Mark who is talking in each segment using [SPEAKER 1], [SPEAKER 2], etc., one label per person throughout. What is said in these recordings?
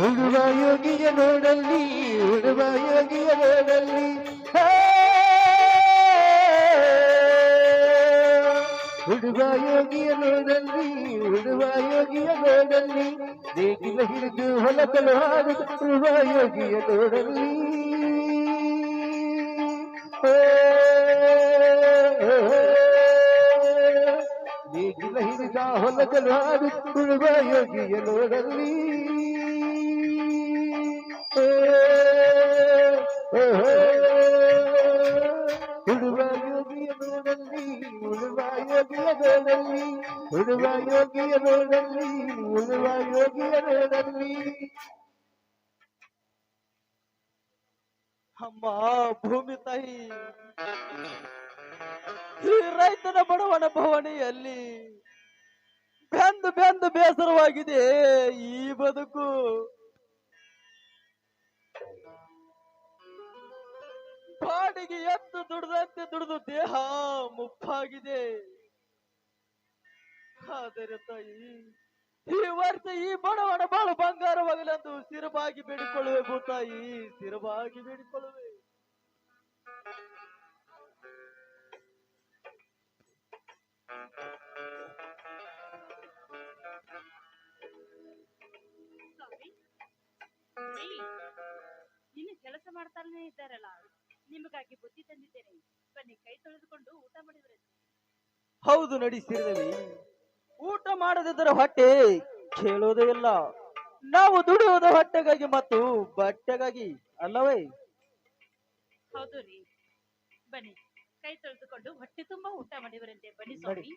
[SPEAKER 1] ಉಡುವ ಯೋಗಿಯ ನೋಡಲ್ಲಿ ಉಳುವ ಯೋಗಿಯ ನೋಡಲ್ಲಿ! ಉಡುವ ಯೋಗಿಯ ನೋಡಲ್ಲಿ, ಉಡುವ ಯೋಗಿಯ ನೋಡಲ್ಲಿ. ದೇಗಿಲ ಹಿಡಿದು ಹೊಲಕಲು ಹಾಡು ಉಡುವ ಯೋಗಿಯ ನೋಡಲ್ಲಿ. ದೇಗಿಲ ಹಿಡಿದ ಹೊಲಕಲು ಹಾಡು ಉಡುವ ಯೋಗಿಯ ನೋಡಲ್ಲಿ. ಉಡುವ ಯೋಗಿಯ ನೋಡಲ್ಲಿ ಉಡುವ ಯೋಗಿಯ ನೋಡಲ್ಲಿ
[SPEAKER 2] ಅಮ್ಮ, ಭೂಮಿ ತಾಯಿ. ಈ ರೈತನ ಬಡವನ ಭವನಿಯಲ್ಲಿ ಬೆಂದು ಬೆಂದು ಬೇಸರವಾಗಿದೆ ಈ ಬದುಕು. ಬಾಡಿಗೆ ಎತ್ತು ದುಡ್ದಂತೆ ದುಡಿದು ದೇಹ ಮುಪ್ಪಾಗಿದೆ. ಆದರೆ ತಾಯಿ, ಈ ವರ್ಷ ಈ ಬಡವನ ಬಾಳು ಬಂಗಾರವಾಗಲೆಂದು ಸಿರಬಾಗಿ ಬೇಡಿಕೊಳ್ಳುವೆ ಭೂತಾಯಿ, ಸಿರಬಾಗಿ ಬೇಡಿಕೊಳ್ಳುವೆ.
[SPEAKER 3] ಕೆಲಸ ಮಾಡ್ತಾನೆ ಇದ್ದಾರಲ್ಲ. ನಿಮಗಾಗಿ ಬುದ್ಧಿ ತಂದಿದ್ದೇನೆ. ಬನ್ನಿ ಕೈ ತೊಳೆದುಕೊಂಡು ಊಟ ಮಾಡಿದ್ರೆ
[SPEAKER 2] ಹೌದು ನಡಿ ಊಟ ಮಾಡದಿದ್ದರೆ ಹೊಟ್ಟೆ ಕೇಳೋದೇ ಇಲ್ಲ. ನಾವು ದುಡಿಯುವುದು ಹೊಟ್ಟೆಗಾಗಿ ಮತ್ತು ಬಟ್ಟೆಗಾಗಿ ಅಲ್ಲವೇ?
[SPEAKER 3] ಹೌದು ರೀ. ಬನ್ನಿ ಕೈ ತೊಳೆದುಕೊಂಡು ಹೊಟ್ಟೆ ತುಂಬಾ ಊಟ ಮಾಡಿವರಂತೆ ಬನ್ನಿ. ಸ್ವಾಮಿ.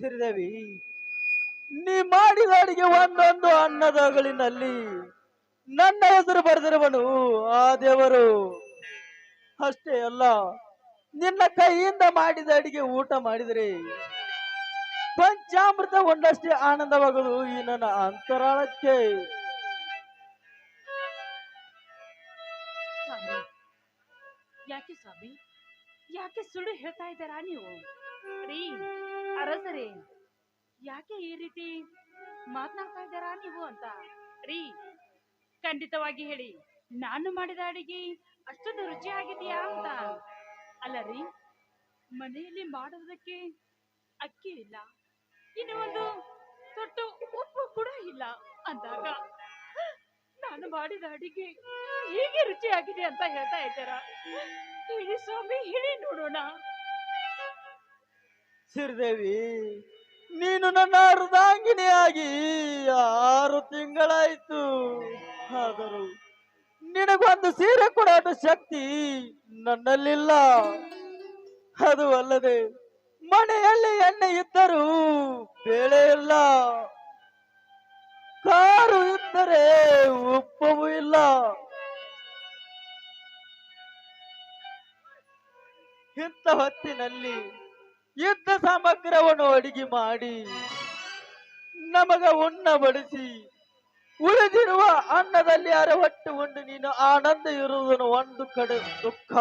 [SPEAKER 2] ಸಿರಿದೇವಿ ನೀ ಮಾಡಿದ ಅಡಿಗೆ ಒಂದೊಂದು ಅನ್ನದಾಗಳಿನಲ್ಲಿ ನನ್ನ ಹೆಸರು ಬರೆದಿರುವನು ಆ ದೇವರು. ಅಷ್ಟೇ ಅಲ್ಲ, ನಿನ್ನ ಕೈಯಿಂದ ಮಾಡಿದ ಅಡಿಗೆ ಊಟ ಮಾಡಿದರೆ ಪಂಚಾಮೃತ ಒಂದಷ್ಟೇ ಆನಂದವಾಗಲು ಈ ನನ್ನ ಅಂತರಾಳಕ್ಕೆ.
[SPEAKER 3] ಯಾಕೆ ಸ್ವಾಮಿ? ಯಾಕೆ ಸುಳ್ಳು ಹೇಳ್ತಾ ಇದ್ದಾರಾ ನೀವು? ಅರಸರೇ. ಯಾಕೆ ಈ ರೀತಿ ಮಾತನಾಡ್ತಾ ಇದ್ದಾರಾ ನೀವು ಅಂತ? ರೀ, ಖಂಡಿತವಾಗಿ ಹೇಳಿ. ನಾನು ಮಾಡಿದ ಅಡಿಗೆ ಅಷ್ಟೊಂದು ರುಚಿಯಾಗಿದೆಯಾ ಅಂತ? ಅಲ್ಲ ರೀ, ಮನೆಯಲ್ಲಿ ಮಾಡೋದಕ್ಕೆ ಅಕ್ಕಿ ಇಲ್ಲ. ಇನ್ನು ಒಂದು ತೊಟ್ಟು ಉಪ್ಪು ಕೂಡ ಇಲ್ಲ ಅಂದಾಗ, ನಾನು ಮಾಡಿದ ಅಡಿಗೆ ಹೀಗೆ ರುಚಿಯಾಗಿದೆ ಅಂತ ಹೇಳ್ತಾ ಇದ್ದಾರ? ಹೇಳಿ ಸ್ವಾಮಿ, ಹೇಳಿ ನೋಡೋಣ.
[SPEAKER 2] ಸಿರಿದೇವಿ, ನೀನು ನನ್ನ ಅರ್ಧಾಂಗಿನಿಯಾಗಿ ಆರು ತಿಂಗಳಾಯ್ತು. ಆದರೂ ನಿನಗೊಂದು ಸೀರೆ ಕೊಡೋದು ಶಕ್ತಿ ನನ್ನಲ್ಲಿಲ್ಲ. ಅದು ಅಲ್ಲದೆ ಮನೆಯಲ್ಲಿ ಎಣ್ಣೆ ಇದ್ದರೂ ಬೇಳೆ ಇಲ್ಲ. ಕಾರು ಇದ್ದರೆ ಉಪ್ಪವೂ ಇಲ್ಲ. ಇಂಥ ಹೊತ್ತಿನಲ್ಲಿ ಯುದ್ಧ ಸಮಗ್ರವನ್ನು ಅಡಿಗೆ ಮಾಡಿ ನಮಗ ಉಣ್ಣ ಬಡಿಸಿ ಉಳಿದಿರುವ ಅನ್ನದಲ್ಲಿ ಅರವಟ್ಟು ಉಂಡು, ನೀನು ಆನಂದ ಇರುವುದನ್ನು ಒಂದು ಕಡೆ ದುಃಖ.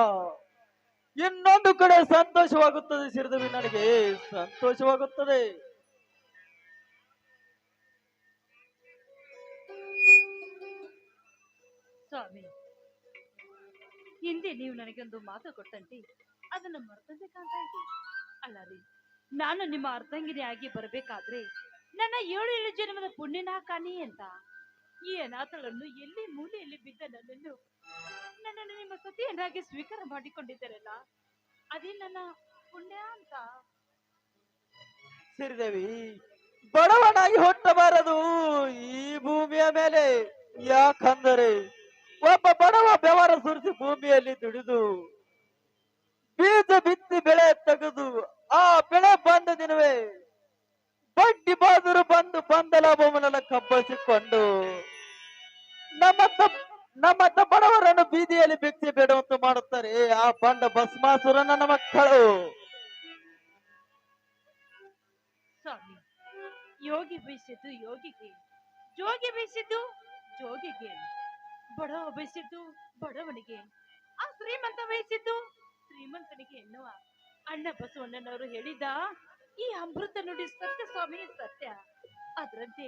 [SPEAKER 1] ಇನ್ನೊಂದು ಕಡೆ ಸಂತೋಷವಾಗುತ್ತದೆ, ಸಿರಿದವಿ, ನನಗೆ ಸಂತೋಷವಾಗುತ್ತದೆ.
[SPEAKER 3] ಸ್ವಾಮಿ, ಹಿಂದೆ ನೀವು ನನಗೊಂದು ಮಾತು ಕೊಟ್ಟಂತೆ, ಅದನ್ನು ಮರ್ತಂತೆ ಕಾಣ್ತಾ ಇದೆ ಅಲ್ಲ ರೀ. ನಾನು ನಿಮ್ಮ ಅರ್ಧಂಗಿನಿಯಾಗಿ ಬರಬೇಕಾದ್ರೆ ನನ್ನ ಏಳು ಏಳು ಜನ್ಮದ ಪುಣ್ಯನ ಕಾಣಿ ಅಂತ. ಈ ಅನಾಥಗಳನ್ನು ಎಲ್ಲಿ ಮೂಲೆಯಲ್ಲಿ ಬಿದ್ದ ನನ್ನನ್ನು ನನ್ನನ್ನು ನಿಮ್ಮ ಸತಿಯನ್ನಾಗಿ ಸ್ವೀಕಾರ ಮಾಡಿಕೊಂಡಿದ್ದಾರಲ್ಲ? ಅದೇ ನನ್ನ ಪುಣ್ಯ ಅಂತ.
[SPEAKER 1] ಬಡವನಾಗಿ ಹುಟ್ಟಬಾರದು. ಈ ಭೂಮಿಯ ಮೇಲೆ ಯಾಕಂದರೆ ಒಬ್ಬ ಬಡವ ಬೆವರ ಸುರಿಸಿ ಭೂಮಿಯಲ್ಲಿ ದುಡಿದು ಬೀಜ ಬಿತ್ತಿ ಬೆಳೆ ತೆಗೆದು ಆ ಬೆಳೆ ಬಂದ ದಿನವೇ ಬಡ್ಡಿ ಬಾದರು ಬಂದು ಬಂದ ಲಾಭವನ್ನೆಲ್ಲ ಕಬ್ಬಳಿಸಿಕೊಂಡು ನಮ್ಮ ನಮ್ಮ ಬಡವರನ್ನು ಬೀದಿಯಲ್ಲಿ ಭಿಕ್ಷೆ ಬೇಡುವಂತೆ ಮಾಡುತ್ತಾರೆ. ಆ ಬಂಡ ಭಸ್ಮಾಸುರನ ಮಕ್ಕಳು
[SPEAKER 3] ಸ್ವಾಮಿ, ಯೋಗಿ ಬಯಸಿದ್ದು ಯೋಗಿಗೆ, ಜೋಗಿ ಬಯಸಿದ್ದು ಜೋಗಿಗೆ ಬಡವ ಬಯಸಿದ್ದು ಬಡವನಿಗೆ, ಆ ಶ್ರೀಮಂತ ಬಯಸಿದ್ದು ಶ್ರೀಮಂತನಿಗೆ ಎನ್ನುವ ಅಣ್ಣ ಬಸವಣ್ಣನವರು ಹೇಳಿದ ಈ ಅಮೃತ ನುಡಿ ಸತ್ಯ ಸ್ವಾಮಿ ಸತ್ಯ. ಅದರಂತೆ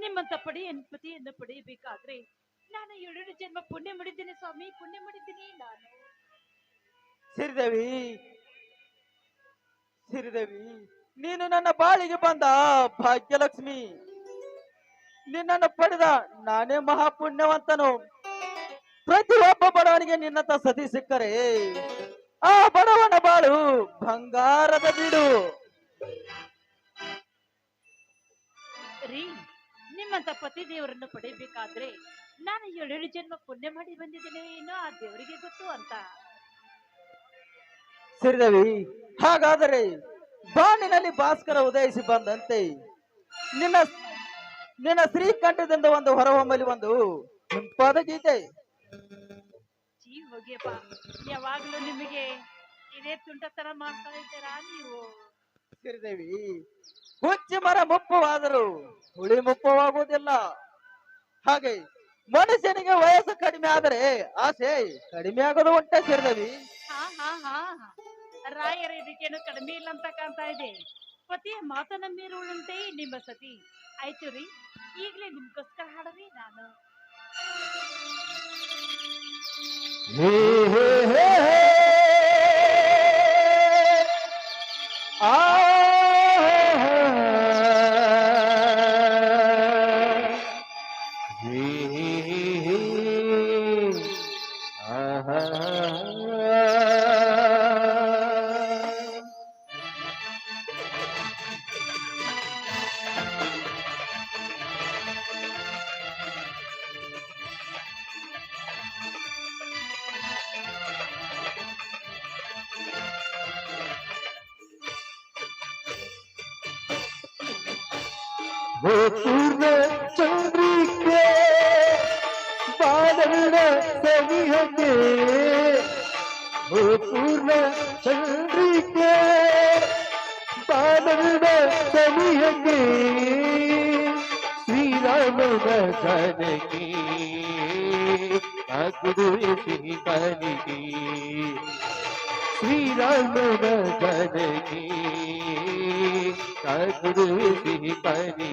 [SPEAKER 3] ನಿಮ್ಮಂತ ಪಡೆಯ ಪತಿಯನ್ನು ಪಡೆಯಬೇಕಾದ್ರೆ ನಾನು ಏಳು ಜನ್ಮ ಪುಣ್ಯ ಮಾಡಿದ್ದೇನೆ ಸ್ವಾಮಿ, ಪುಣ್ಯ ಮಾಡಿದ್ದೀನಿ ನಾನು.
[SPEAKER 1] ಸಿರಿದೇವಿ ಸಿರಿದೇವಿ, ನೀನು ನನ್ನ ಬಾಳಿಗೆ ಬಂದ ಭಾಗ್ಯಲಕ್ಷ್ಮಿ. ನಿನ್ನನ್ನು ಪಡೆದ ನಾನೇ ಮಹಾಪುಣ್ಯವಂತನು. ಪ್ರತಿಯೊಬ್ಬ ಬಡವನಿಗೆ ನಿನ್ನಂತ ಸತಿ ಸಿಕ್ಕರೆ. ಆ ಬಡವನ ಬಾಳು ಬಂಗಾರದ ಬಿಡು.
[SPEAKER 3] ರೀ ನಿಮ್ಮಂತ ಪತಿ ದೇವರನ್ನು ಪಡೆಯಬೇಕಾದ್ರೆ ನಾನು ಏಳೇಳು ಜನ್ಮ ಪುಣ್ಯ ಮಾಡಿ ಬಂದಿದ್ದೇನೆ ಏನೋ ಆ ದೇವರಿಗೆ ಗೊತ್ತು ಅಂತ.
[SPEAKER 1] ಸಿರಿದೇವಿ ಹಾಗಾದರೆ ಬಾಣಿನಲ್ಲಿ ಭಾಸ್ಕರ ಉದಯಿಸಿ ಬಂದಂತೆ ನಿನ್ನ ನಿನ್ನ ಶ್ರೀಕಂಠದಿಂದ ಒಂದು ಹೊರಹೊಮ್ಮಲಿ ಒಂದು ಇಂಪಾದ ಗೀತೆ.
[SPEAKER 3] ಹೋಗ್ಯಪ್ಪ ಯಾವಾಗ್ಲೂ ನಿಮಗೆ ಇದೇ ತುಂಟತನ ಮಾಡ್ತಾ ಇದ್ದೀರಾ ನೀವು?
[SPEAKER 1] ಸಿರಿದೇವಿ ಹುಚ್ಚಿ ಮರ ಮುಪ್ಪವಾದರೂ ಹುಳಿ ಮುಪ್ಪವಾಗುವುದಿಲ್ಲ. ಹಾಗೆ ಮನುಷ್ಯನಿಗೆ ವಯಸ್ಸು ಕಡಿಮೆ ಆದರೆ ಆಸೆ ಕಡಿಮೆ ಆಗೋದು ಉಂಟೆ ಸಿರಿದೇವಿ.
[SPEAKER 3] ಹಾ ಹಾ ಹಾ. ರಾಯರ ಇದಕ್ಕೇನು ಕಡಿಮೆ ಇಲ್ಲ ಅಂತ ಕಾಣ್ತಾ ಇದೆ. ಪತಿಯ ಮಾತನ್ನ ಮೀರುಳುಂಟೆ ನಿಮ್ಮ ಸತಿ. ಆಯ್ತು ರೀ. ಈಗ್ಲೇ ನಿಮ್ಗೋಸ್ಕರ ಹಾಡರಿ ನಾನು.
[SPEAKER 1] ಹೇ हो पूर्ण चंद्री के बादल सभी के हो पूर्ण चंद्री के बादल सभी के श्री राम भजन की गुरु श्री की श्री राम भजन की सतगुरु श्री हरि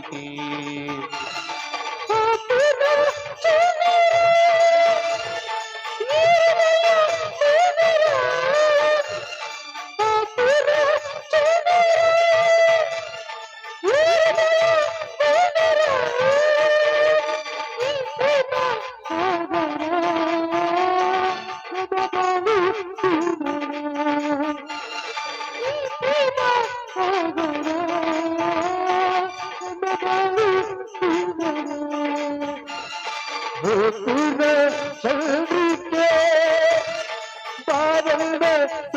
[SPEAKER 1] yeah.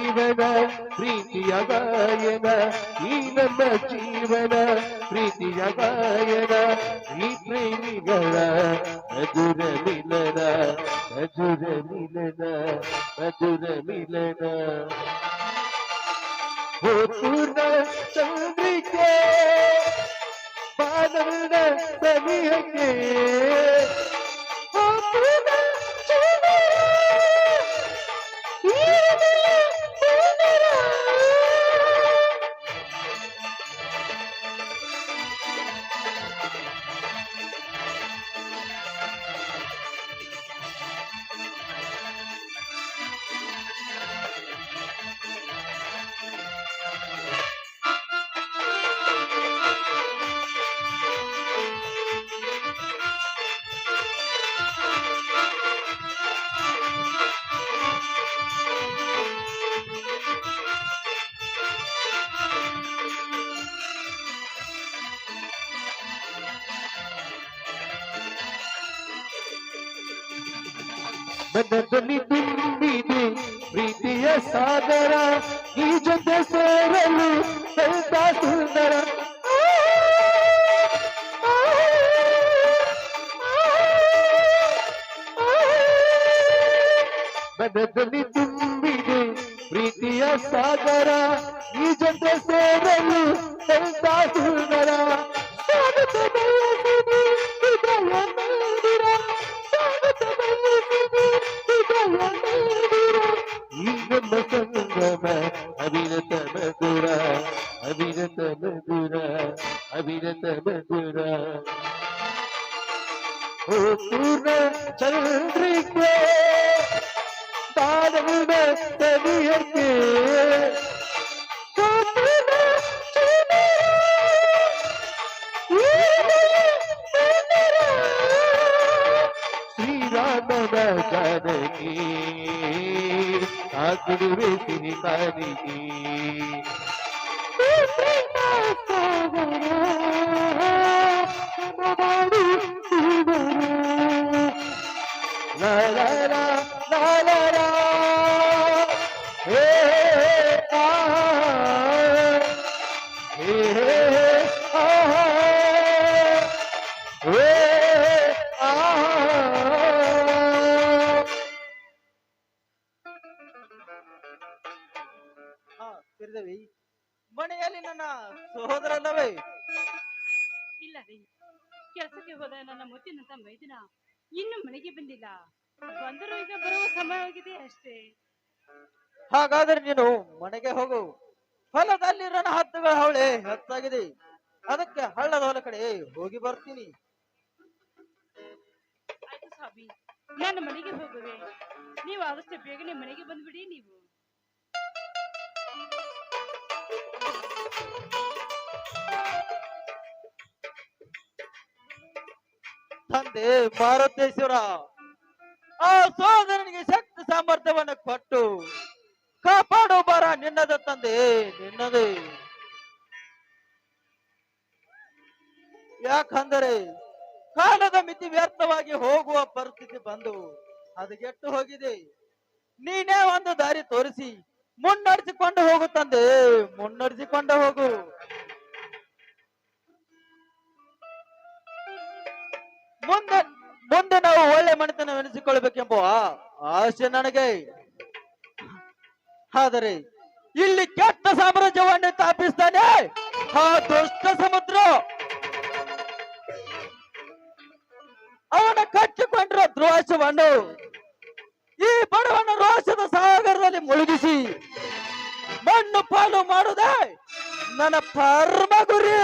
[SPEAKER 1] हो पूर्ण चंद्र के बादल के। ಮನದಲ್ಲಿ ತುಂಬಿದೆ ಪ್ರೀತಿಯ ಸಾಗರ ಈ ಜೊತೆ ಸೇರಲು ಎಂತ ಸುಂದರ. ಮನದಲ್ಲಿ ತುಂಬಿದೆ ಪ್ರೀತಿಯ ಸಾಗರ செல்வ சங்கம அபிரத மதுரா அபிரத மதுரா அபிரத மதுரா பூர்ண சந்திரிக మనకనికి అతడు వేసిన కనికి
[SPEAKER 2] ప్రేమ సోదరా ಮನೆಯಲ್ಲಿ ನನ್ನ ಸಹೋದರಲ್ಲವೇ
[SPEAKER 3] ಇಲ್ಲ ರೀ. ಕೆಲಸಕ್ಕೆ ಹೋದ ನನ್ನ ಮುತ್ತಿನಂತ ಮೈದಿನ ಇನ್ನು ಮನೆಗೆ ಬಂದಿಲ್ಲ. ಬಂದರೂ ಈಗ ಬರುವ ಸಮಯವಾಗಿದೆ ಅಷ್ಟೇ.
[SPEAKER 2] ಹಾಗಾದ್ರೆ ನೀನು ಮನೆಗೆ ಹೋಗು. ಹೊಲದಲ್ಲಿ ನನ್ನ ಹತ್ತುಗಳ ಹವಳೆ ಹೆಚ್ಚಾಗಿದೆ. ಅದಕ್ಕೆ ಹಳ್ಳದ ಹೊಲ ಕಡೆ ಹೋಗಿ ಬರ್ತೀನಿ.
[SPEAKER 3] ಆಯ್ತು ಸ್ವಾಮಿ. ನಾನು ಮನೆಗೆ ಹೋಗುವೆ. ನೀವು ಆದಷ್ಟು ಬೇಗನೆ ಮನೆಗೆ ಬಂದ್ಬಿಡಿ ನೀವು.
[SPEAKER 2] ತಂದೆ ಮಾರುತೇಶ್ವರ, ಆ ಸೋದರನಿಗೆ ಶಕ್ತಿ ಸಾಮರ್ಥ್ಯವನ್ನು ಕೊಟ್ಟು ಕಾಪಾಡೋ ಬರ, ನಿನ್ನದ ತಂದೆ, ನಿನ್ನದೇ. ಯಾಕಂದರೆ ಕಾಲದ ಮಿತಿ ವ್ಯರ್ಥವಾಗಿ ಹೋಗುವ ಪರಿಸ್ಥಿತಿ ಬಂದು ಹದಗೆಟ್ಟು ಹೋಗಿದೆ. ನೀನೇ ಒಂದು ದಾರಿ ತೋರಿಸಿ, ಮುನ್ನಡೆಸಿಕೊಂಡು ಹೋಗು ತಂದೆ, ಮುನ್ನಡೆಸಿಕೊಂಡು ಹೋಗು. ಮುಂದೆ ಮುಂದೆ ನಾವು ಒಳ್ಳೆ ಮನೆತನವೆನಿಸಿಕೊಳ್ಳಬೇಕೆಂಬ ಆಸೆ ನನಗೆ. ಆದರೆ ಇಲ್ಲಿ ಕೆಟ್ಟ ಸಾಮ್ರಾಜ್ಯವನ್ನು ಸ್ಥಾಪಿಸ್ತಾನೆ ಆ ದುಷ್ಟ ಸಮುದ್ರ. ಅವನ ಕಟ್ಟಿಕೊಂಡಿರೋ ದ್ರೋಷವನ್ನು ಈ ಬಡವನ ರೋಷದ ಸಾಗರದಲ್ಲಿ ಮುಳುಗಿಸಿ ಮಣ್ಣು ಪಾಲು ಮಾಡುವುದೇ ನನ್ನ ಪರ್ಮ ಗುರಿ.